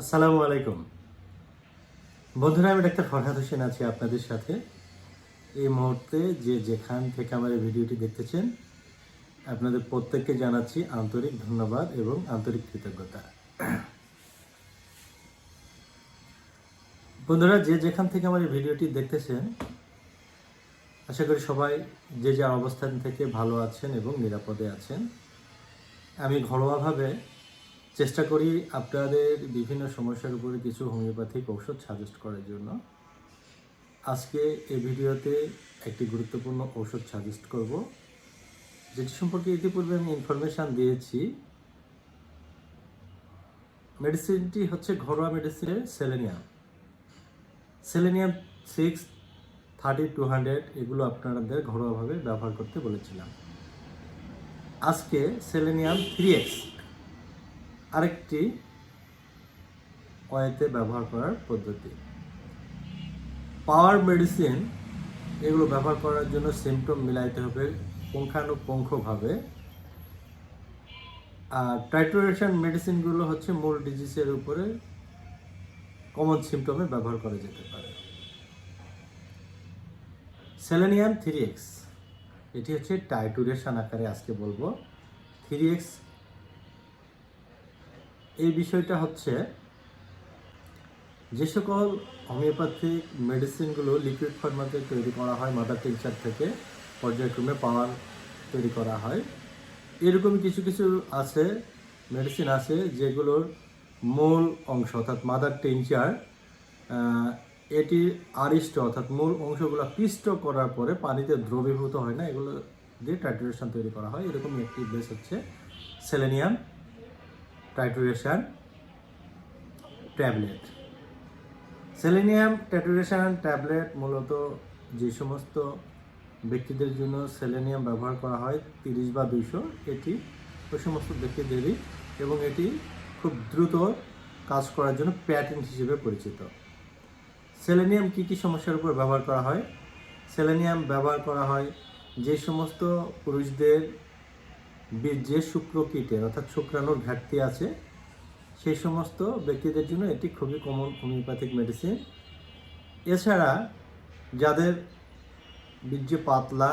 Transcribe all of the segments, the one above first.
আসসালামু আলাইকুম। বন্ধুরা, আমি ডাক্তার ফরহাদ হোসেন আছি আপনাদের সাথে। এই মুহূর্তে যে যেখান থেকে আমার এই ভিডিওটি দেখতেছেন, আপনাদের প্রত্যেককে জানাচ্ছি আন্তরিক ধন্যবাদ এবং আন্তরিক কৃতজ্ঞতা। বন্ধুরা, যে যেখান থেকে আমার এই ভিডিওটি দেখতেছেন, আশা করি সবাই যে যার অবস্থান থেকে ভালো আছেন এবং নিরাপদে আছেন। আমি ঘরোয়াভাবে চেষ্টা করি আপনাদের বিভিন্ন সমস্যার উপরে কিছু হোমিওপ্যাথিক ঔষধ সাজেস্ট করার জন্য। আজকে এই ভিডিওতে একটি গুরুত্বপূর্ণ ঔষধ সাজেস্ট করব। যেটি সম্পর্কে ইতিপূর্বে আমি ইনফরমেশান দিয়েছি। মেডিসিনটি হচ্ছে ঘরোয়া মেডিসিনের selenium. Selenium six thirty two hundred এগুলো আপনাদের ঘরোয়াভাবে ব্যবহার করতে বলেছিলাম। আজকে সেলেনিয়াম থ্রি এক্স আরেকটি ওয়েতে ব্যবহার করার পদ্ধতি। পাওয়ার মেডিসিন এগুলো ব্যবহার করার জন্য সিমটম মিলাইতে হবে পুঙ্খানুপুঙ্খভাবে। আর টাইট্রোরেশন মেডিসিনগুলো হচ্ছে মূল ডিজিজের উপরে কমন সিমটমে ব্যবহার করা যেতে পারে। সেলেনিয়াম থ্রি এক্স এটি হচ্ছে টাইটুরেশন আকারে আজকে বলব। থ্রি এক্স এই বিষয়টা হচ্ছে যে সকল হোমিওপ্যাথিক মেডিসিনগুলো লিকুইড ফর্মাতে তৈরি করা হয় মাদার টিংচার থেকে, পর্যায়ক্রমে পাওয়ার তৈরি করা হয়। এরকম কিছু কিছু আছে, মেডিসিন আছে, যেগুলোর মূল অংশ অর্থাৎ মাদার টিংচার এটি আরিষ্ট অর্থাৎ মূল অংশগুলো পিষ্ট করার পরে পানিতে দ্রবীভূত হয় না, এগুলো দিয়ে টাইট্রেশন তৈরি করা হয়। এরকম একটি বেস হচ্ছে selenium. Trituration tablet selenium trituration tablet মূলত যে সমস্ত ব্যক্তিদের জন্য সেলেনিয়াম ব্যবহার করা হয়, তিরিশ বা দুইশো, এটি ওই সমস্ত ব্যক্তিদেরই এবং এটি খুব দ্রুত কাজ করার জন্য প্যাটেন্ট হিসেবে পরিচিত। সেলেনিয়াম কী কী সমস্যার উপর ব্যবহার করা হয়? সেলেনিয়াম ব্যবহার করা হয় যে সমস্ত পুরুষদের বীর্যের শুক্রকীটের অর্থাৎ শুক্রাণুর ঘাটতি আছে, সেই সমস্ত ব্যক্তিদের জন্য এটি খুবই কমন হোমিওপ্যাথিক মেডিসিন এছাড়া যাদের বীর্য পাতলা,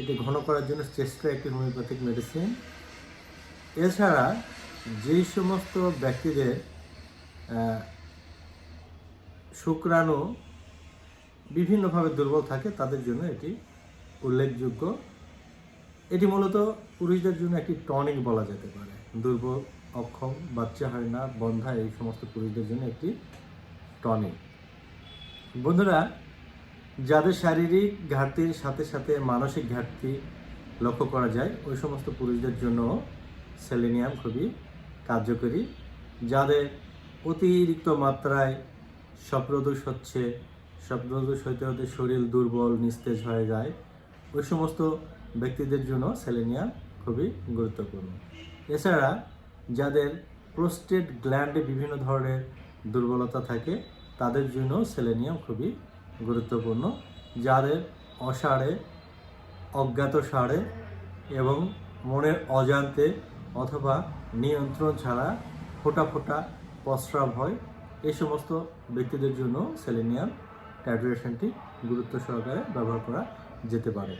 এটি ঘন করার জন্য চেষ্টা একটি হোমিওপ্যাথিক মেডিসিন এছাড়া যেই সমস্ত ব্যক্তিদের শুক্রাণু বিভিন্নভাবে দুর্বল থাকে, তাদের জন্য এটি উল্লেখযোগ্য। এটি মূলত পুরুষদের জন্য একটি টনিক বলা যেতে পারে। দুর্বল অক্ষম, বাচ্চা হয় না, বন্ধা, এই সমস্ত পুরুষদের জন্য একটি টনিক। বন্ধুরা, যাদের শারীরিক ঘাটতির সাথে সাথে মানসিক ঘাটতি লক্ষ্য করা যায়, ওই সমস্ত পুরুষদের জন্য সেলেনিয়াম খুবই কার্যকরী, যাদের অতিরিক্ত মাত্রায় স্বপ্নদোষ হচ্ছে স্বপ্নদোষ হইতে হতে শরীর দুর্বল, নিস্তেজ হয়ে যায়, ওই সমস্ত ব্যক্তিদের জন্য সেলেনিয়াম খুবই গুরুত্বপূর্ণ। এছাড়া যাদের প্রোস্টেট গ্ল্যান্ডে বিভিন্ন ধরনের দুর্বলতা থাকে, তাদের জন্য সেলেনিয়াম খুবই গুরুত্বপূর্ণ। যাদের অসাড়ে, অজ্ঞাত সাড়ে এবং মনের অজান্তে অথবা নিয়ন্ত্রণ ছাড়া ফোটা ফোটা প্রস্রাব হয়, এই সমস্ত ব্যক্তিদের জন্য সেলেনিয়াম টাইট্রেশনটি গুরুত্ব সহকারে ব্যবহার করা যেতে পারে।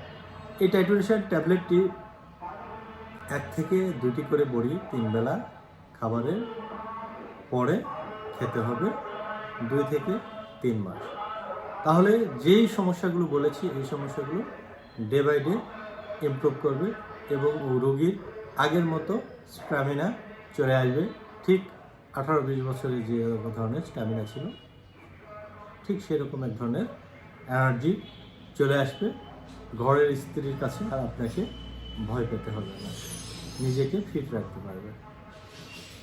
এই টাইট্রেশন ট্যাবলেটটি এক থেকে দুটি করে বড়ি তিন বেলা খাবারের পরে খেতে হবে দুই থেকে তিন মাস। তাহলে যেই সমস্যাগুলো বলেছি, এই সমস্যাগুলো ডে বাই ডে ইমপ্রুভ করবে এবং রোগীর আগের মতো স্ট্যামিনা চলে আসবে। ঠিক আঠারো বিশ বছরের যে ধরনের স্ট্যামিনা ছিল, ঠিক সেরকম এক ধরনের এনার্জি চলে আসবে। ঘরের স্ত্রীর কাছে আর আপনাকে ভয় পেতে হবে না। নিজেকে ফিট রাখতে পারবেন।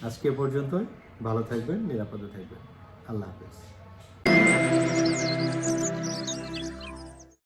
আজকে পর্যন্ত ভালো থাকবেন, নিরাপদে থাকবেন। আল্লাহ হাফেজ।